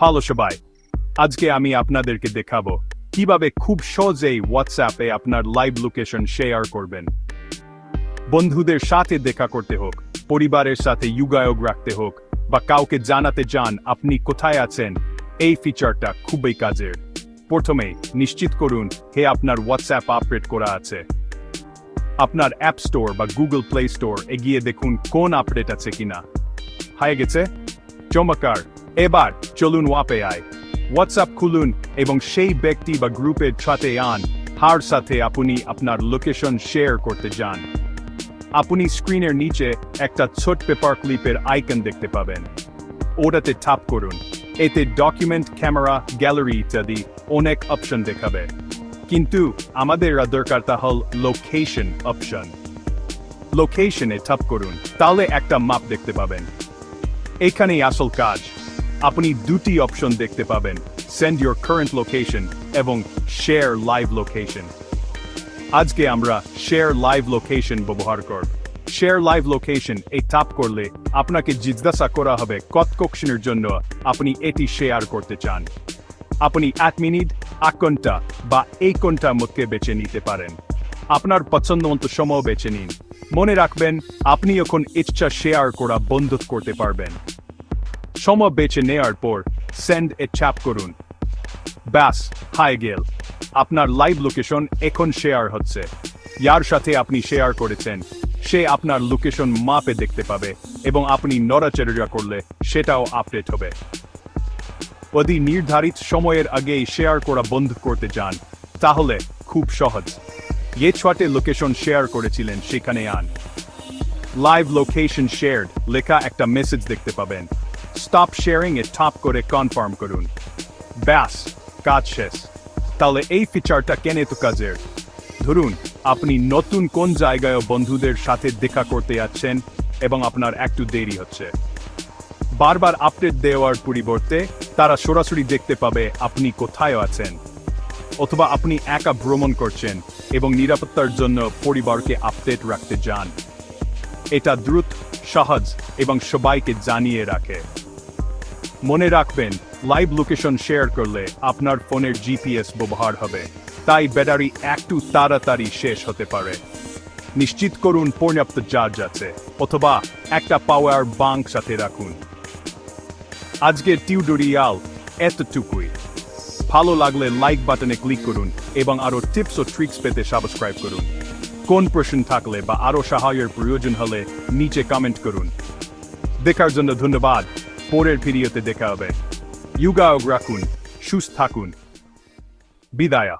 ভালো সবাই। আজকে আমি আপনাদেরকে দেখাবো কীভাবে খুব সহজেই হোয়াটসঅ্যাপে আপনার লাইভ লোকেশন শেয়ার করবেন। বন্ধুদের সাথে দেখা করতে হোক, পরিবারের সাথে যোগাযোগ রাখতে হোক, বা কাউকে জানাতে চান আপনি কোথায় আছেন, এই ফিচারটা খুবই কাজের। প্রথমে নিশ্চিত করুন, হে আপনার হোয়াটসঅ্যাপ আপডেট করা আছে। আপনার অ্যাপ স্টোর বা গুগল প্লে স্টোর এগিয়ে দেখুন কোন আপডেট আছে কিনা। হয়ে গেছে। চমৎকার। এবার চলুন ওয়াপে আয়। হোয়াটসঅ্যাপ খুলুন এবং সেই ব্যক্তি বা গ্রুপের সাথে আন, হার সাথে আপনি আপনার লোকেশন শেয়ার করতে যান। আপনি স্ক্রিনের নিচে একটা ছোট পেপার ক্লিপের আইকন দেখতে পাবেন। ওটাতে টাপ করুন। এতে ডকুমেন্ট ক্যামেরা গ্যালারি ইত্যাদি অনেক অপশন দেখাবে। কিন্তু আমাদের দরকারটা হল লোকেশন অপশন লোকেশনে টাপ করুন, তাহলে একটা মাপ দেখতে পাবেন। এখানেই আসল কাজ। আপনি দুটি অপশন দেখতে পাবেন। সেন্ড ইউর কারেন্ট লোকেশন এবং শেয়ার লাইভ লোকেশন আজকে আমরা শেয়ার লাইভ লোকেশন ব্যবহার করব। শেয়ার লাইভ লোকেশন এই টাপ করলে আপনাকে জিজ্ঞাসা করা হবে কত কোকশনের জন্য আপনি এটি শেয়ার করতে চান। আপনি এক মিনিট, এক ঘণ্টা বা এই ঘণ্টার মধ্যে বেছে নিতে পারেন। আপনার পছন্দ মতো সময় বেছে নিন। মনে রাখবেন, আপনি এখন ইচ্ছা শেয়ার করা বন্ধ করতে পারবেন। সময় বেছে নেওয়ার পর সেন্ড এ চাপ করুন। ব্যাস হাই গেল। আপনার লাইভ লোকেশন এখন শেয়ার হচ্ছে। যার সাথে আপনি শেয়ার করেছেন। সে আপনার লোকেশন মাপে দেখতে পাবে এবং আপনি নড়াচড়া করলে সেটাও আপডেট হবে। যদি নির্ধারিত সময়ের আগেই শেয়ার করা বন্ধ করতে চান তাহলে খুব সহজ। যে ছটে লোকেশন শেয়ার করেছিলেন, সেখানে আন। লাইভ লোকেশন শেয়ার্ড লেখা একটা মেসেজ দেখতে পাবেন। স্টপ শেয়ারিং এ টপ করে কনফার্ম করুন। ব্যাস, কাজ শেষ। তাহলে এই ফিচারটা কেন এত কাজের? ধরুন, আপনি নতুন কোন জায়গায় বন্ধুদের সাথে দেখা করতে যাচ্ছেন এবং আপনার একটু দেরি হচ্ছে। বারবার আপডেট দেওয়ার পরিবর্তে তারা সরাসরি দেখতে পাবে আপনি কোথায় আছেন। অথবা আপনি একা ভ্রমণ করছেন এবং নিরাপত্তার জন্য পরিবারকে আপডেট রাখতে যান। এটা দ্রুত, সহজ এবং সবাইকে জানিয়ে রাখে। মনে রাখবেন লাইভ লোকেশন শেয়ার করলে আপনার ফোনের জিপিএস ব্যবহার হবে। তাই ব্যাটারি একটু তাড়াতাড়ি শেষ হতে পারে। নিশ্চিত করুন পর্যাপ্ত চার্জ আছে, অথবা একটা পাওয়ার বাঙ্ক সাথে রাখুন। আজকের টিউটোরিয়াল এতটুকুই। ভালো লাগলে লাইক বাটনে ক্লিক করুন এবং আরও টিপস ও ট্রিক্স পেতে সাবস্ক্রাইব করুন। কোন প্রশ্ন থাকলে বা আরও সাহায্যের প্রয়োজন হলে নিচে কমেন্ট করুন। দেখার জন্য ধন্যবাদ। পরের ভিডিওতে দেখা হবে। ইউগাও রাখুন সুস্থ থাকুন। বিদায়া।